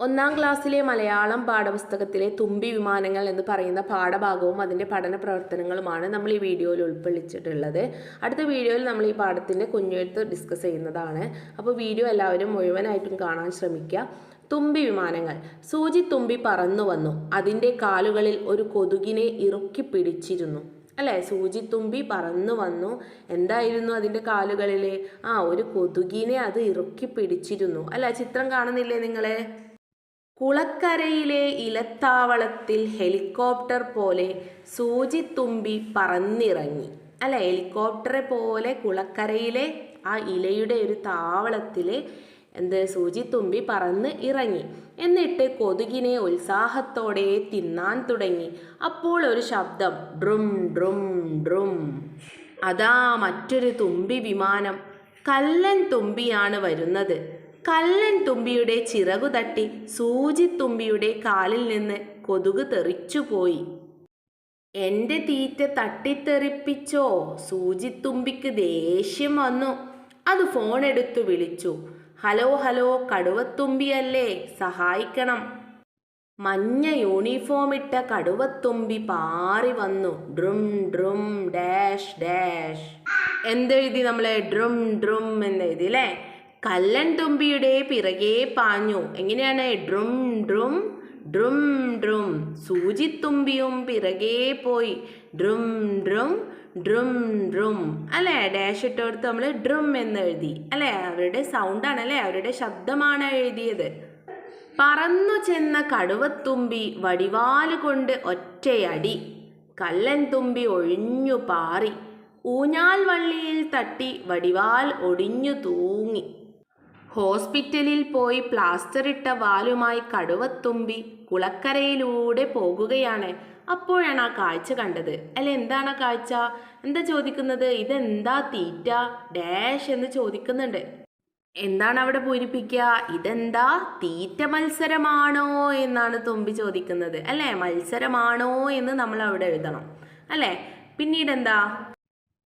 ഒന്നാം ക്ലാസ്സിലെ മലയാളം പാഠപുസ്തകത്തിലെ തുമ്പി വിമാനങ്ങൾ എന്ന് പറയുന്ന പാഠഭാഗവും അതിന്റെ പഠന പ്രവർത്തനങ്ങളുമാണ് നമ്മൾ ഈ വീഡിയോയിൽ ഉൾക്കൊള്ളിച്ചിട്ടുള്ളത്. അടുത്ത വീഡിയോയിൽ നമ്മൾ ഈ പാഠത്തിന്റെ കുഞ്ഞെഴുത്ത് ഡിസ്കസ് ചെയ്യുന്നതാണ്. അപ്പോൾ വീഡിയോ എല്ലാവരും മുഴുവനായിട്ടും കാണാൻ ശ്രമിക്കുക. തുമ്പി വിമാനങ്ങൾ. സൂചി തുമ്പി പറന്നു വന്നു. അതിന്റെ കാലുകളിൽ ഒരു കൊതുകിനെ ഇറുക്കി പിടിച്ചിരുന്നു. അല്ലേ? സൂചിത്തുമ്പി പറന്നു വന്നു. എന്തായിരുന്നു അതിന്റെ കാലുകളിൽ? ആ ഒരു കൊതുകിനെ അത് ഇറുക്കി പിടിച്ചിരുന്നു. അല്ല? ചിത്രം കാണുന്നില്ലേ നിങ്ങളെ? കുളക്കരയിലെ ഇലത്താവളത്തിൽ ഹെലികോപ്റ്റർ പോലെ സൂചിത്തുമ്പി പറന്നിറങ്ങി. അല്ല? ഹെലികോപ്റ്ററെ പോലെ കുളക്കരയിലെ ആ ഇലയുടെ ഒരു താവളത്തിലെ എന്ത് സൂചിത്തുമ്പി പറന്ന് ഇറങ്ങി. എന്നിട്ട് കൊതുകിനെ ഉത്സാഹത്തോടെ തിന്നാൻ തുടങ്ങി. അപ്പോൾ ഒരു ശബ്ദം ഡ്രും ഡ്രും ഡ്രും. അതാ മറ്റൊരു തുമ്പി വിമാനം. കല്ലൻ തുമ്പിയാണ് വരുന്നത്. കല്ലൻ തുമ്പിയുടെ ചിറകു തട്ടി സൂചിത്തുമ്പിയുടെ കാലിൽ നിന്ന് കൊതുക് തെറിച്ചുപോയി എന്റെ തീറ്റ തട്ടിത്തെറിപ്പിച്ചോ? സൂചിത്തുമ്പിക്ക് ദേഷ്യം വന്നു. അത് ഫോൺ എടുത്തു വിളിച്ചു. ഹലോ ഹലോ കടുവത്തുമ്പിയല്ലേ? സഹായിക്കണം. മഞ്ഞ യൂണിഫോം ഇട്ട കടുവത്തുമ്പി പാറി വന്നു. ഡ്രും ഡ്രും ഡാഷ് ഡാഷ്. എന്തെഴുതി നമ്മളെ? ഡ്രും ഡ്രും എന്നെഴുതി അല്ലേ? കല്ലൻ തുമ്പിയുടെ പിറകെ പാഞ്ഞു. എങ്ങനെയാണ്? ഡ്രും ഡ്രും ഡ്രും ഡ്രും. സൂചിത്തുമ്പിയും പിറകെ പോയി. ഡ്രും ഡ്രും ഡ്രും ഡ്രും. അല്ലേ? ഡാഷ് ഇട്ടോടത്ത് നമ്മൾ ഡ്രും എന്ന് എഴുതി. അല്ലേ? അവരുടെ സൗണ്ടാണ് അല്ലേ? അവരുടെ ശബ്ദമാണ് എഴുതിയത്. പറന്നു ചെന്ന കടുവത്തുമ്പി വടിവാൽ കൊണ്ട് ഒറ്റയടി. കല്ലൻ തുമ്പി ഒഴിഞ്ഞു പാറി. ഊഞ്ഞാൽ വള്ളിയിൽ തട്ടി വടിവാൽ ഒടിഞ്ഞു തൂങ്ങി. ഹോസ്പിറ്റലിൽ പോയി പ്ലാസ്റ്റർ ഇട്ട വാലുമായി കടുവത്തുമ്പി കുളക്കരയിലൂടെ പോകുകയാണ്. അപ്പോഴാണ് ആ കാഴ്ച കണ്ടത്. അല്ല എന്താണ് ആ കാഴ്ച? എന്താ ചോദിക്കുന്നത്? ഇതെന്താ തീറ്റ ഡാഷ് എന്ന് ചോദിക്കുന്നുണ്ട്. എന്താണ് അവിടെ പൂരിപ്പിക്കുക? ഇതെന്താ തീറ്റ മത്സരമാണോ എന്നാണ് തുമ്പി ചോദിക്കുന്നത്. അല്ലേ? മത്സരമാണോ എന്ന് നമ്മൾ അവിടെ എഴുതണം. അല്ലേ? പിന്നീട് എന്താ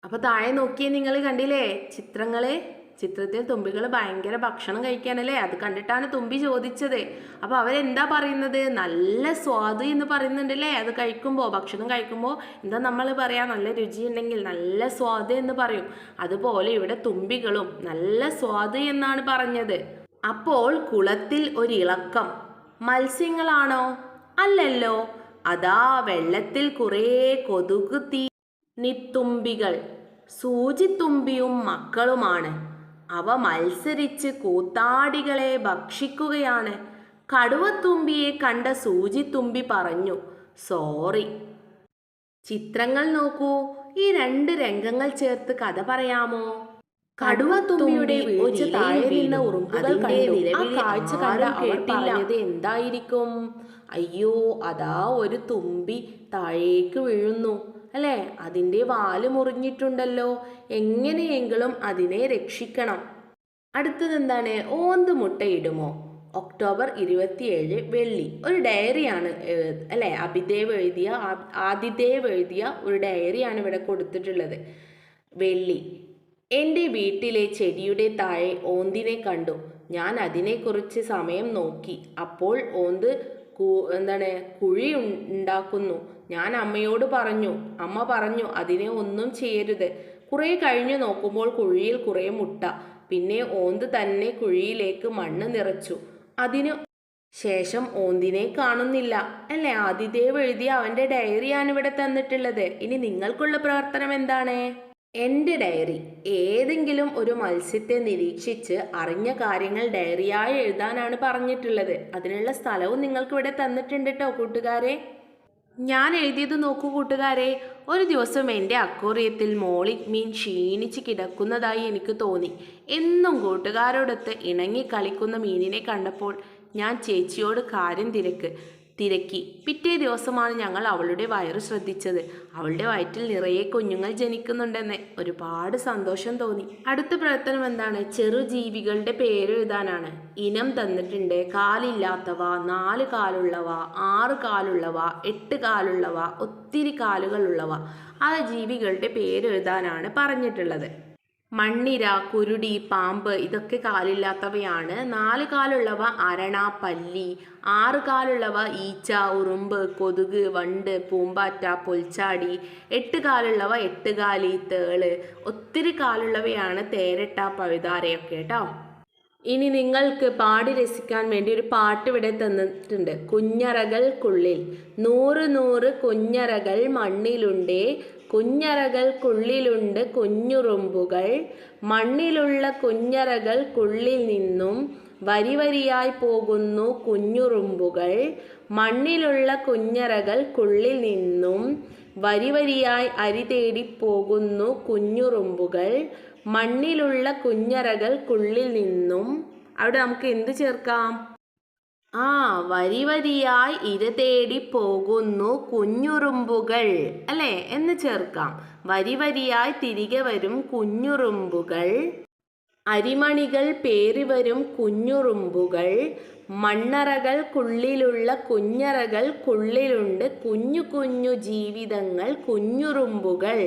അപ്പോൾ താഴെ നോക്കിയേ നിങ്ങൾ കണ്ടില്ലേ? ചിത്രങ്ങളെ? ചിത്രത്തിൽ തുമ്പികൾ ഭയങ്കര ഭക്ഷണം കഴിക്കാനല്ലേ? അത് കണ്ടിട്ടാണ് തുമ്പി ചോദിച്ചത്. അപ്പോൾ അവരെന്താ പറയുന്നത്? നല്ല സ്വാദ് എന്ന് പറയുന്നുണ്ടല്ലേ? അത് കഴിക്കുമ്പോൾ ഭക്ഷണം കഴിക്കുമ്പോൾ എന്താ നമ്മൾ പറയാ? നല്ല രുചിയുണ്ടെങ്കിൽ നല്ല സ്വാദ് എന്ന് പറയും. അതുപോലെ ഇവിടെ തുമ്പികളും നല്ല സ്വാദ് എന്നാണ് പറഞ്ഞത്. അപ്പോൾ കുളത്തിൽ ഒരു ഇളക്കം മത്സ്യങ്ങളാണോ? അല്ലല്ലോ. അതാ വെള്ളത്തിൽ കുറേ കൊതുക് തീ നിത്തുമ്പികൾ. സൂചിത്തുമ്പിയും മക്കളുമാണ്. അവ മത്സരിച്ച് കൂത്താടികളെ ഭക്ഷിക്കുകയാണ്. കടുവത്തുമ്പിയെ കണ്ട സൂചിത്തുമ്പി പറഞ്ഞു സോറി. ചിത്രങ്ങൾ നോക്കൂ. ഈ രണ്ട് രംഗങ്ങൾ ചേർത്ത് കഥ പറയാമോ? കടുവത്തുമ്പിയുടെ വീഴ്ച താഴെ നിന്ന ഉറുമ്പുകൾ കണ്ടു. ആ കാഴ്ച കണ്ട അവർ പറഞ്ഞത് എന്തായിരിക്കും? അയ്യോ അതാ ഒരു തുമ്പി താഴേക്ക് വീഴുന്നു. അല്ലേ? അതിന്റെ വാൽ മുറിഞ്ഞിട്ടുണ്ടല്ലോ. എങ്ങനെയെങ്കിലും അതിനെ രക്ഷിക്കണം. അടുത്തത് എന്താണ്? ഓന്ത് മുട്ടയിടുമോ ഒക്ടോബർ ഇരുപത്തിയേഴ് വെള്ളി. ഒരു ഡയറിയാണ് അല്ലേ? അഭിദേവ് എഴുതിയ ആദിദേവ് എഴുതിയ ഒരു ഡയറിയാണ് ഇവിടെ കൊടുത്തിട്ടുള്ളത്. വെള്ളി. എന്റെ വീട്ടിലെ ചെടിയുടെ താഴെ ഓന്തിനെ കണ്ടു. ഞാൻ അതിനെക്കുറിച്ച് സമയം നോക്കി. അപ്പോൾ ഓന്ത് എന്താണ് കുഴി ഉണ്ടാക്കുന്നു. ഞാൻ അമ്മയോട് പറഞ്ഞു അമ്മ പറഞ്ഞു അതിനെ ഒന്നും ചെയ്യരുത്. കുറേ കഴിഞ്ഞു നോക്കുമ്പോൾ കുഴിയിൽ കുറേ മുട്ട പിന്നെ ഓന്ത് തന്നെ കുഴിയിലേക്ക് മണ്ണ് നിറച്ചു. അതിന് ശേഷം ഓന്തിനെ കാണുന്നില്ല. അല്ലേ? ആദിദേവ് എഴുതിയ അവന്റെ ഡയറിയാണ് ഇവിടെ തന്നിട്ടുള്ളത്. ഇനി നിങ്ങൾക്കുള്ള പ്രവർത്തനം എന്താണ്? എന്റെ ഡയറി. ഏതെങ്കിലും ഒരു മത്സ്യത്തെ നിരീക്ഷിച്ച് അറിഞ്ഞ കാര്യങ്ങൾ ഡയറിയായി എഴുതാനാണ് പറഞ്ഞിട്ടുള്ളത്. അതിനുള്ള സ്ഥലവും നിങ്ങൾക്കിവിടെ തന്നിട്ടുണ്ട് കേട്ടോ കൂട്ടുകാരെ. ഞാൻ എഴുതിയത് നോക്കൂ കൂട്ടുകാരെ. ഒരു ദിവസം എന്റെ അക്കോറിയത്തിൽ മോളിക് മീൻ ക്ഷീണിച്ച് കിടക്കുന്നതായി എനിക്ക് തോന്നി. എന്നും കൂട്ടുകാരോടൊത്ത് ഇണങ്ങി കളിക്കുന്ന മീനിനെ കണ്ടപ്പോൾ ഞാൻ ചേച്ചിയോട് കാര്യം തിരക്ക് തിരക്കി. പിറ്റേ ദിവസമാണ് ഞങ്ങൾ അവളുടെ വയറ് ശ്രദ്ധിച്ചത്. അവളുടെ വയറ്റിൽ നിറയെ കുഞ്ഞുങ്ങൾ ജനിക്കുന്നുണ്ടെന്ന് ഒരുപാട് സന്തോഷം തോന്നി. അടുത്ത പ്രവർത്തനം എന്താണ്? ചെറുജീവികളുടെ പേര് പേരെഴുതാനാണ് ഇനം തന്നിട്ടുണ്ട്. കാലില്ലാത്തവ നാല് കാലുള്ളവ ആറ് കാലുള്ളവ എട്ട് കാലുള്ളവ ഒത്തിരി കാലുകളുള്ളവ. ആ ജീവികളുടെ പേരെഴുതാനാണ് പറഞ്ഞിട്ടുള്ളത്. മണ്ണിര കുരുടി പാമ്പ് ഇതൊക്കെ കാലില്ലാത്തവയാണ്. നാല് കാലുള്ളവ അരണ പല്ലി. ആറ് കാലുള്ളവ ഈച്ച ഉറുമ്പ് കൊതുക് വണ്ട് പൂമ്പാറ്റ പൊൽച്ചാടി. എട്ട് കാലുള്ളവ എട്ടുകാലി തേൾ. ഒത്തിരി കാലുള്ളവയാണ് തേരട്ട പഴുതാരയൊക്കെ കേട്ടോ. ഇനി നിങ്ങൾക്ക് പാടി രസിക്കാൻ വേണ്ടി ഒരു പാട്ട് ഇവിടെ തന്നിട്ടുണ്ട്. കുഞ്ഞറകൾക്കുള്ളിൽ. നൂറ് നൂറ് കുഞ്ഞറകൾ മണ്ണിലുണ്ടേ. കുഞ്ഞറകൾക്കുള്ളിലുണ്ട് കുഞ്ഞുറുമ്പുകൾ. മണ്ണിലുള്ള കുഞ്ഞറകൾക്കുള്ളിൽ നിന്നും വരിവരിയായി പോകുന്നു കുഞ്ഞുറുമ്പുകൾ. മണ്ണിലുള്ള കുഞ്ഞറകൾക്കുള്ളിൽ നിന്നും വരിവരിയായി അരി തേടി പോകുന്നു കുഞ്ഞുറുമ്പുകൾ. മണ്ണിലുള്ള കുഞ്ഞറകൾക്കുള്ളിൽ നിന്നും. അവിടെ നമുക്ക് എന്ത് ചേർക്കാം? ആ വരി വരിയായി ഇര തേടി പോകുന്നു കുഞ്ഞുറുമ്പുകൾ. അല്ലേ? എന്ന് ചേർക്കാം. വരി വരിയായി തിരികെ വരും കുഞ്ഞുറുമ്പുകൾ. അരിമണികൾ പേറിവരും കുഞ്ഞുറുമ്പുകൾ മണ്ണറകൾക്കുള്ളിലുള്ള കുഞ്ഞറകൾക്കുള്ളിലുണ്ട് കുഞ്ഞു കുഞ്ഞു ജീവിതങ്ങൾ കുഞ്ഞുറുമ്പുകൾ.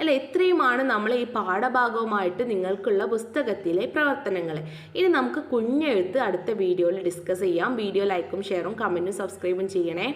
അല്ല? ഇത്രയുമാണ് നമ്മൾ ഈ പാഠഭാഗവുമായിട്ട് നിങ്ങൾക്കുള്ള പുസ്തകത്തിലെ പ്രവർത്തനങ്ങൾ. ഇനി നമുക്ക് കുഞ്ഞെഴുത്ത് അടുത്ത വീഡിയോയിൽ ഡിസ്കസ് ചെയ്യാം. വീഡിയോ ലൈക്കും ഷെയറും കമന്റും സബ്സ്ക്രൈബും ചെയ്യണേ.